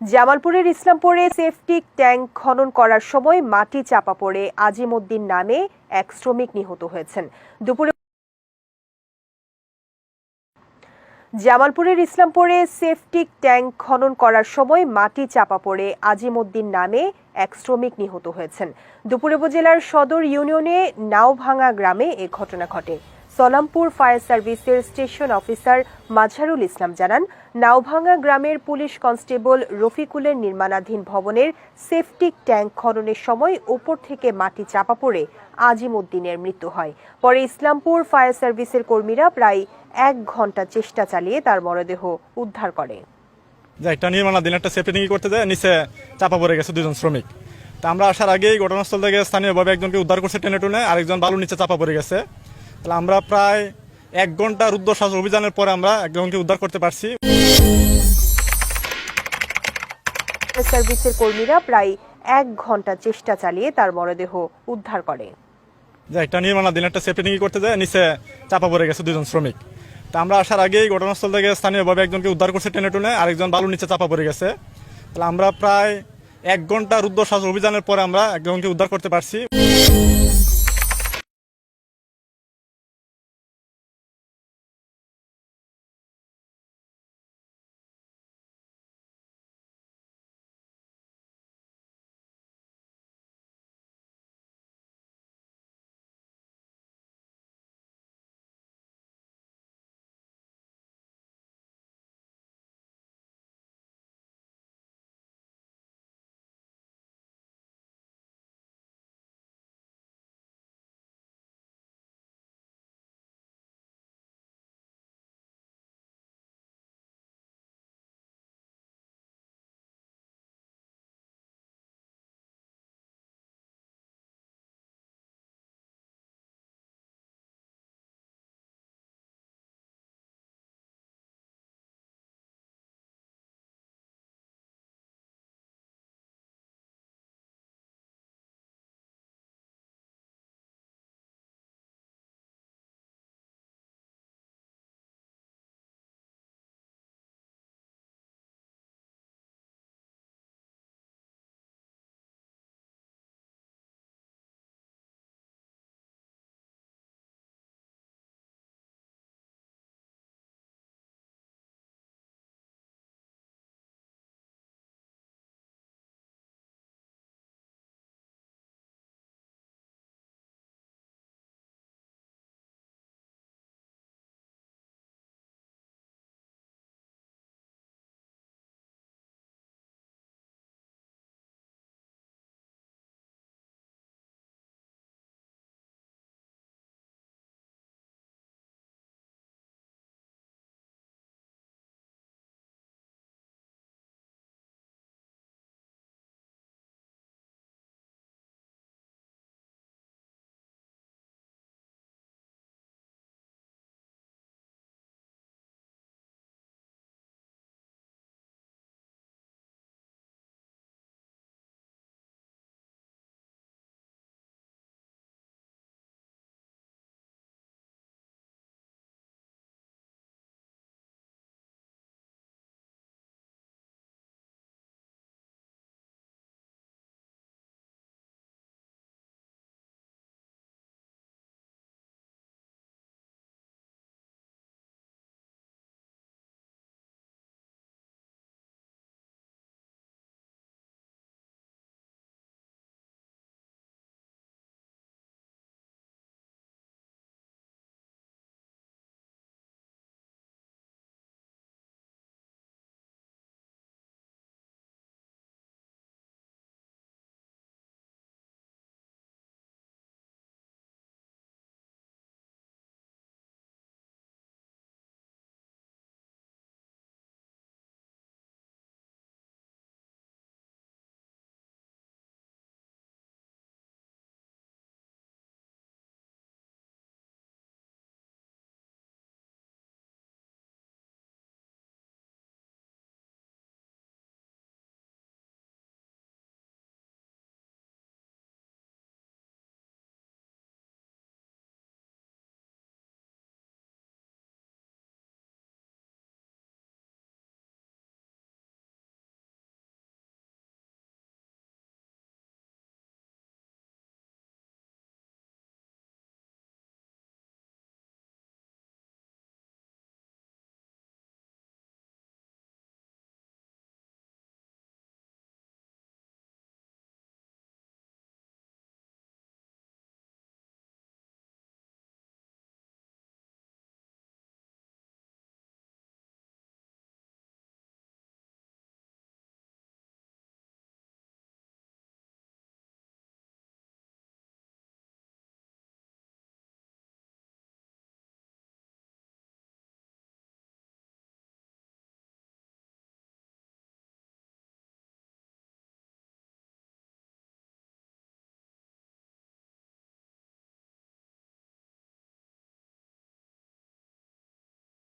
জামালপুরের ইসলামপুরে সেফটিক ট্যাঙ্ক খনন করার সময় মাটি চাপা পড়ে আজিমউদ্দিন নামে এক শ্রমিক নিহত হয়েছেন। দুপুরে জামালপুরের ইসলামপুরে সেফটিক ট্যাঙ্ক খনন করার সময় মাটি চাপা পড়ে আজিমউদ্দিন নামে এক শ্রমিক নিহত হয়েছেন। দুপুরে উপজেলার সদর ইউনিয়নে নাওভাঙা গ্রামে এ ঘটনা ঘটে। সলামপুর ফায়ার সার্ভিসের স্টেশন অফিসার মাঝারুল ইসলাম জানান, নাওভাঙ্গা গ্রামের পুলিশ কনস্টেবল রফিকুলের নির্মাণাধীন ভবনের সেফটিক ট্যাঙ্ক খননের সময় ওপর থেকে মাটি চাপা পড়ে আজিম উদ্দিনের মৃত্যু হয়। পরে ইসলামপুর ফায়ার সার্ভিসের কর্মীরা প্রায় এক ঘণ্টা চেষ্টা চালিয়ে তার মরদেহ উদ্ধার করে। একটা নির্মাণাধীন একটা করতে যায়, নিচে চাপা পড়ে গেছে দুজন শ্রমিক। তা আমরা আসার আগেই ঘটনাস্থল থেকে স্থানীয়ভাবে একজনকে উদ্ধার করছে টেনে টুনে, আরেকজন বালুর নিচে চাপা পড়ে গেছে। তাহলে আমরা প্রায় এক ঘণ্টা রুদ্রশ্বাস অভিযানের পরে আমরা একজনকে উদ্ধার করতে পারছি। সার্ভিসের কর্মীরা প্রায় এক ঘণ্টা চেষ্টা চালিয়ে তার মরদেহ উদ্ধার করে। যে একটা নির্মাণাধীন একটা সেফটি করতে যায় নিচে চাপা পড়ে গেছে দুজন শ্রমিক। তা আমরা আসার আগেই ঘটনাস্থল থেকে স্থানীয়ভাবে একজনকে উদ্ধার করছে টেনে টুনে আরেকজন বালুর নিচে চাপা পড়ে গেছে। তাহলে আমরা প্রায় এক ঘণ্টা রুদ্রশ্বাস অভিযানের পরে আমরা একজনকে উদ্ধার করতে পারছি।